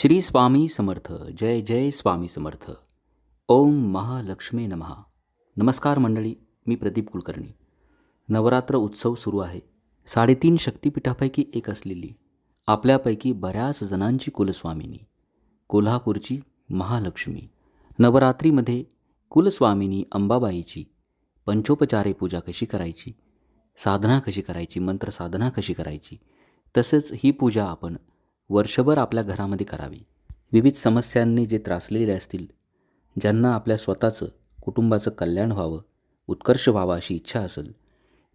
श्री स्वामी समर्थ जय जय स्वामी समर्थ. ओम महालक्ष्मी नमहा नमस्कार मंडळी मी प्रदीप कुलकर्णी. नवरात्र उत्सव सुरू आहे. साडेतीन शक्तिपीठापैकी एक असलेली आपल्यापैकी बऱ्याच जणांची कुलस्वामिनी कोल्हापूरची महालक्ष्मी नवरात्रीमध्ये कुलस्वामिनी अंबाबाईची पंचोपचारे पूजा कशी करायची साधना कशी करायची मंत्र साधना कशी करायची तसंच ही पूजा आपण वर्षभर आपल्या घरामध्ये करावी. विविध समस्यांनी जे त्रासलेले असतील ज्यांना आपल्या स्वतःचं कुटुंबाचं कल्याण व्हावं उत्कर्ष व्हावा अशी इच्छा असेल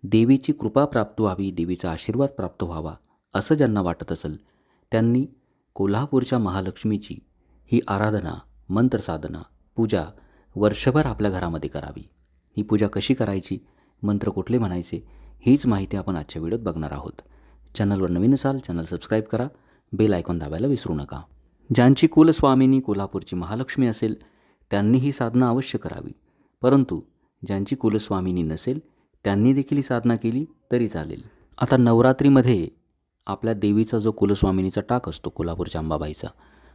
देवीची कृपा प्राप्त व्हावी देवीचा आशीर्वाद प्राप्त व्हावा असं ज्यांना वाटत असेल त्यांनी कोल्हापूरच्या महालक्ष्मीची ही आराधना मंत्रसाधना पूजा वर्षभर आपल्या घरामध्ये करावी. ही पूजा कशी करायची? मंत्र कुठले म्हणायचे? हीच माहिती आपण आजच्या व्हिडिओत बघणार आहोत. चॅनलवर नवीन असाल चॅनल सबस्क्राईब करा. बेल आयकॉन दाबायला विसरू नका. ज्यांची कुलस्वामिनी कोल्हापूरची महालक्ष्मी असेल त्यांनी ही साधना अवश्य करावी. परंतु ज्यांची कुलस्वामिनी नसेल त्यांनी देखील ही साधना केली तरी चालेल. आता नवरात्रीमध्ये आपल्या देवीचा जो कुलस्वामिनीचा टाक असतो कोल्हापूरच्या अंबाबाईचा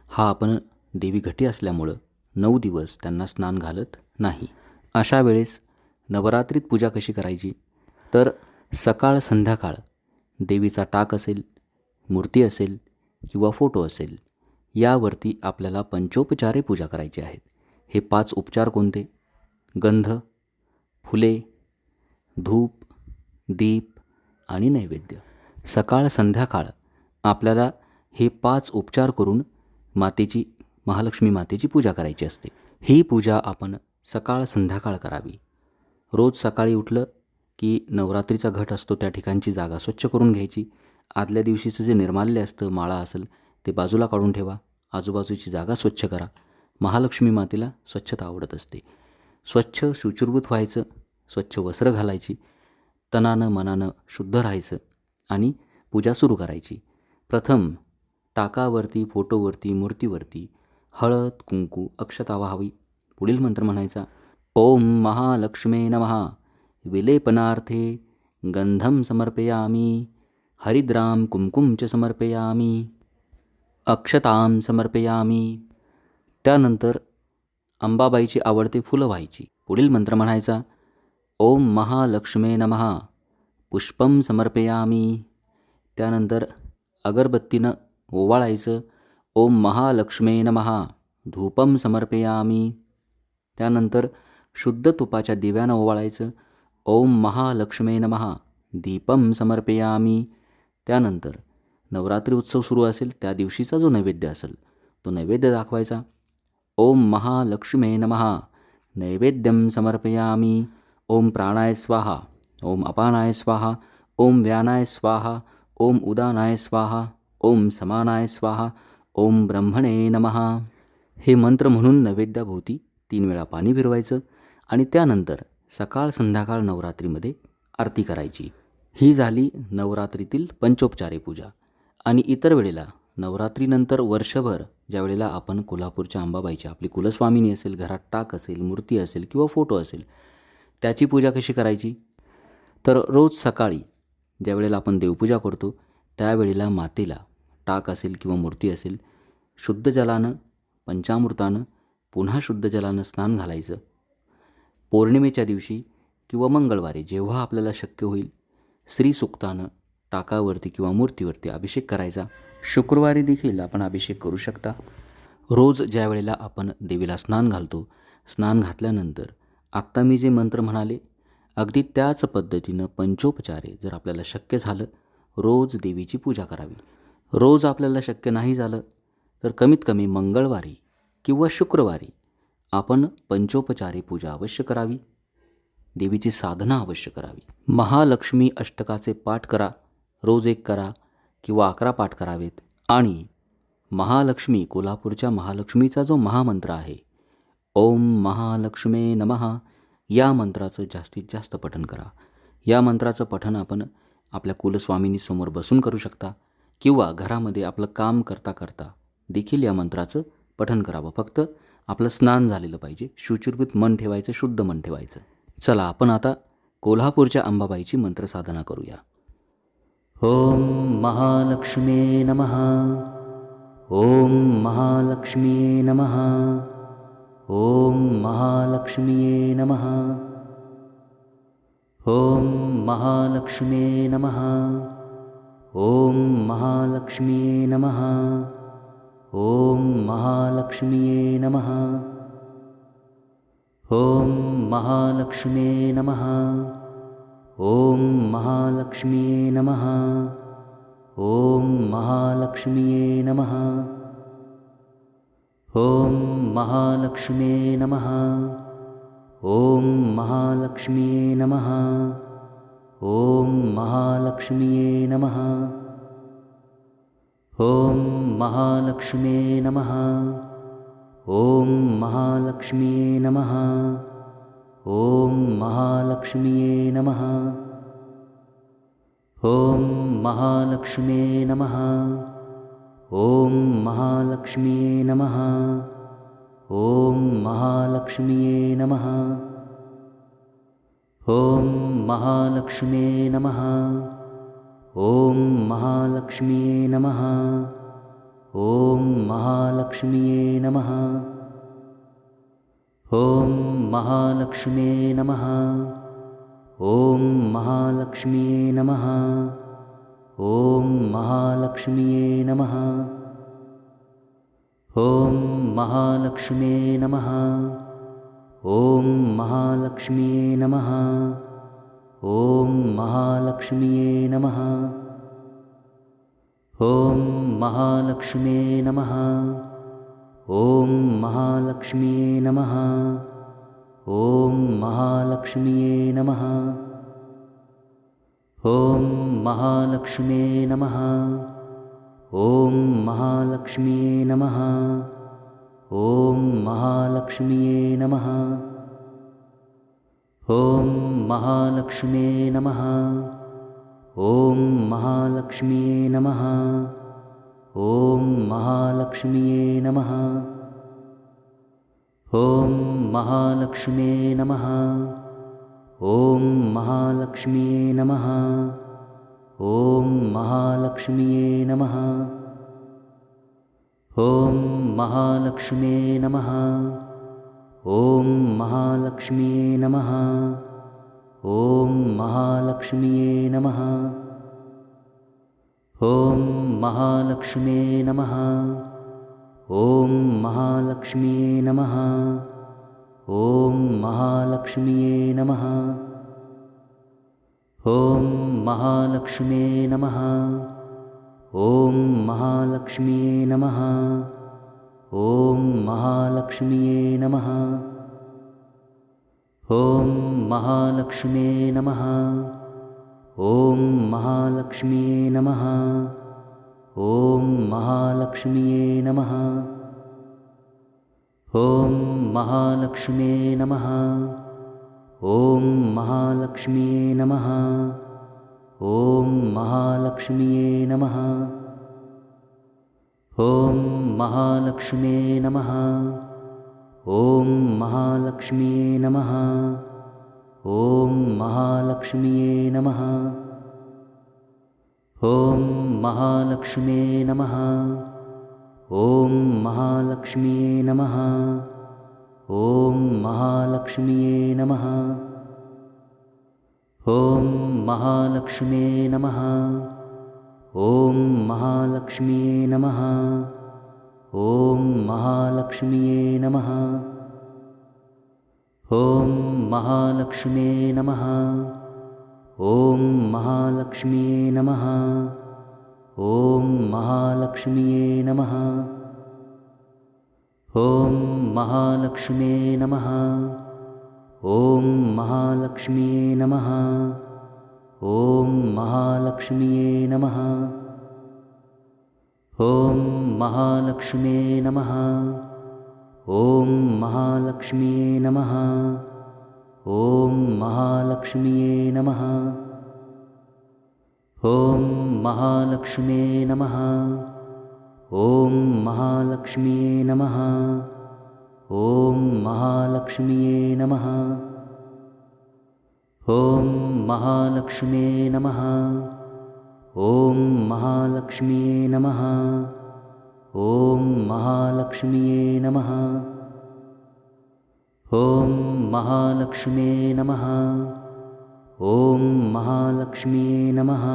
हा आपण देवी घटी असल्यामुळं नऊ दिवस त्यांना स्नान घालत नाही. अशा वेळेस नवरात्रीत पूजा कशी करायची? तर सकाळ संध्याकाळ देवीचा टाक असेल मूर्ती असेल किंवा फोटो असेल यावरती आपल्याला पंचोपचारे पूजा करायची आहेत. हे पाच उपचार कोणते? गंध फुले धूप दीप आणि नैवेद्य. सकाळ संध्याकाळ आपल्याला हे पाच उपचार करून मातेची महालक्ष्मी मातेची पूजा करायची असते. ही पूजा आपण सकाळ संध्याकाळ करावी. रोज सकाळी उठलं की नवरात्रीचा घट असतो त्या ठिकाणची जागा स्वच्छ करून घ्यायची. आदल्या दिवशीचं जे निर्माल्य असतं माळा असेल ते बाजूला काढून ठेवा. आजूबाजूची जागा स्वच्छ करा. महालक्ष्मी मातेला स्वच्छता आवडत असते. स्वच्छ शुचिर्भूत व्हायचं स्वच्छ वस्त्र घालायची तनानं मनानं शुद्ध राहायचं आणि पूजा सुरू करायची. प्रथम टाकावरती फोटोवरती मूर्तीवरती हळद कुंकू अक्षता व्हावी पुढील मंत्र म्हणायचा ओम महालक्ष्मे नमः. विलेपनार्थे गंधम समर्पयामी. हरिद्राम कुंकुम च समर्पयामी। अक्षतां समर्पयामी। त्यानंतर अंबाबाईची आवडते फुलं व्हायची. पुढील मंत्र म्हणायचा ओम महालक्ष्मे नमहा पुष्पम समर्पयामी. त्यानंतर अगरबत्तीनं ओवाळायचं ओम महालक्ष्मे नमहा धूपम समर्पयामी. त्यानंतर शुद्ध तुपाच्या दिव्यानं ओवाळायचं ओम महालक्ष्मे नमहा दीपम समर्पयामी. त्यानंतर नवरात्री उत्सव सुरू असेल त्या दिवशीचा जो नैवेद्य असेल तो नैवेद्य दाखवायचा. ओम महालक्ष्मे नमः. नैवेद्यम समर्पयामी. ओम प्राणाय स्वाहा. ओम अपानाय स्वाहा. ओम व्यानाय स्वाहा. ओम उदानाय स्वाहा. ओम समानाय स्वाहा. ओम ब्रह्मणे नमः. हे मंत्र म्हणून नैवेद्याभोवती तीन वेळा पाणी फिरवायचं आणि त्यानंतर सकाळ संध्याकाळ नवरात्रीमध्ये आरती करायची. ही झाली नवरात्रीतील पंचोपचारी पूजा. आणि इतर वेळेला नवरात्रीनंतर वर्षभर ज्या वेळेला आपण कोल्हापूरच्या अंबाबाईची आपली कुलस्वामिनी असेल घरात टाक असेल मूर्ती असेल किंवा फोटो असेल त्याची पूजा कशी करायची? तर रोज सकाळी ज्या वेळेला आपण देवपूजा करतो त्यावेळेला मातेला टाक असेल किंवा मूर्ती असेल शुद्ध जलानं पंचामृतानं पुन्हा शुद्ध जलानं स्नान घालायचं. पौर्णिमेच्या दिवशी किंवा मंगळवारी जेव्हा आपल्याला शक्य होईल श्रीसुक्तानं टाकावरती किंवा मूर्तीवरती अभिषेक करायचा. शुक्रवारी देखील आपण अभिषेक करू शकता. रोज ज्या वेळेला आपण देवीला स्नान घालतो स्नान घातल्यानंतर आत्ता मी जे मंत्र म्हणाले अगदी त्याच पद्धतीनं पंचोपचारे जर आपल्याला शक्य झालं रोज देवीची पूजा करावी. रोज आपल्याला शक्य नाही झालं तर कमीत कमी मंगळवारी किंवा शुक्रवारी आपण पंचोपचारी पूजा अवश्य करावी. देवीची साधना अवश्य करावी. महालक्ष्मी अष्टकाचे पाठ करा रोज एक करा किंवा अकरा पाठ करावेत. आणि महालक्ष्मी कोल्हापूरच्या महालक्ष्मीचा जो महामंत्र आहे ओम महालक्ष्मे नमः या मंत्राचं जास्तीत जास्त पठण करा. या मंत्राचं पठण आपण आपल्या कुलस्वामिनीसमोर बसून करू शकता किंवा घरामध्ये आपलं काम करता करता देखील या मंत्राचं पठण करावं. फक्त आपलं स्नान झालेलं पाहिजे. शुचिर्भूत मन ठेवायचं शुद्ध मन ठेवायचं. चला, आपण आता कोलहापुर कोल्हापूरच्या अंबाबाईची मंत्रसाधना करूया. ओम महालक्ष्मे नमः. ओम ॐ महालक्ष्म्ये नमः. ॐ महालक्ष्म्ये नमः. ॐ महालक्ष्म्ये नमः. ॐ महालक्ष्म्ये नमः. ॐ महालक्ष्म्ये नमः. ॐ महालक्ष्म्ये नमः। ॐ महालक्ष्म्ये नमः। ॐ महालक्ष्म्ये नमः। ॐ महालक्ष्म्ये नमः। ॐ महालक्ष्म्ये नमः। ॐ महालक्ष्म्ये नमः। ॐ महालक्ष्म्ये नमः ॐ महालक्ष्म्ये नमः। ॐ महालक्ष्म्ये नमः। ॐ महालक्ष्म्ये नमः। ॐ महालक्ष्म्ये नमः। ॐ महालक्ष्म्ये नमः। ॐ महालक्ष्म्ये नमः। ॐ महालक्ष्म्ये नमः ॐ महालक्ष्म्ये नमः। ॐ महालक्ष्म्ये नमः। ॐ महालक्ष्म्ये नमः। ॐ महालक्ष्म्ये नमः। ॐ महालक्ष्म्ये नमः। ॐ महालक्ष्म्ये नमः। ॐ महालक्ष्म्ये नमः ॐ महालक्ष्म्ये नमः। ॐ महालक्ष्म्ये नमः। ॐ महालक्ष्म्ये नमः। ॐ महालक्ष्म्ये नमः। ॐ महालक्ष्म्ये नमः। ॐ महालक्ष्म्ये नमः। ॐ महालक्ष्म्ये नमः ॐ महालक्ष्म्ये नमः। ॐ महालक्ष्म्ये नमः। ॐ महालक्ष्म्ये नमः। ॐ महालक्ष्म्ये नमः। ॐ महालक्ष्म्ये नमः। ॐ महालक्ष्म्ये नमः। ॐ महालक्ष्म्ये नमः ॐ महालक्ष्म्ये नमः। ॐ महालक्ष्म्ये नमः। ॐ महालक्ष्म्ये नमः। ॐ महालक्ष्म्ये नमः। ॐ महालक्ष्म्ये नमः। ॐ महालक्ष्म्ये नमः। ॐ महालक्ष्म्ये नमः ॐ महालक्ष्म्ये नमः। ॐ महालक्ष्म्ये नमः। ॐ महालक्ष्म्ये नमः। ॐ महालक्ष्म्ये नमः। ॐ महालक्ष्म्ये नमः। ॐ महालक्ष्म्ये नमः। ॐ महालक्ष्म्ये नमः ॐ महालक्ष्म्ये नमः। ॐ महालक्ष्म्ये नमः। ॐ महालक्ष्म्ये नमः। ॐ महालक्ष्म्ये नमः। ॐ महालक्ष्म्ये नमः। ॐ महालक्ष्म्ये नमः। ॐ महालक्ष्म्ये नमः ॐ महालक्ष्म्ये नमः। ॐ महालक्ष्म्ये नमः। ॐ महालक्ष्म्ये नमः। ॐ महालक्ष्म्ये नमः। ॐ महालक्ष्म्ये नमः। ॐ महालक्ष्म्ये नमः। ॐ महालक्ष्म्ये नमः ॐ महालक्ष्म्ये नमः। ॐ महालक्ष्म्ये नमः। ॐ महालक्ष्म्ये नमः। ॐ महालक्ष्म्ये नमः। ॐ महालक्ष्म्ये नमः। ॐ महालक्ष्म्ये नमः। ॐ महालक्ष्म्ये नमः ॐ महालक्ष्म्ये नमः। ॐ महालक्ष्म्ये नमः। ॐ महालक्ष्म्ये नमः। ॐ महालक्ष्म्ये नमः।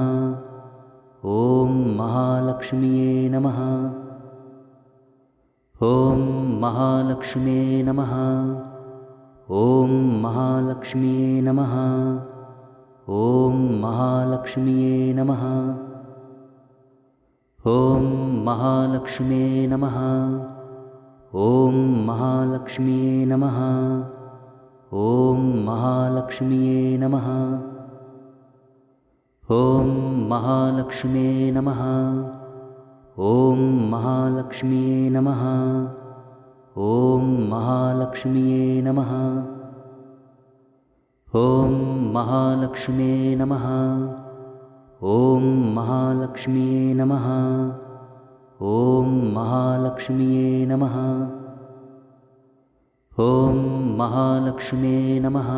ॐ महालक्ष्म्ये नमः। ॐ महालक्ष्म्ये नमः। ॐ महालक्ष्म्ये नमः ॐ महालक्ष्म्ये नमः। ॐ महालक्ष्म्ये नमः। ॐ महालक्ष्म्ये नमः। ॐ महालक्ष्म्ये नमः। ॐ महालक्ष्म्ये नमः। ॐ महालक्ष्म्ये नमः। ॐ महालक्ष्म्ये नमः ॐ महालक्ष्म्ये नमः। ॐ महालक्ष्म्ये नमः। ॐ महालक्ष्म्ये नमः। ॐ महालक्ष्म्ये नमः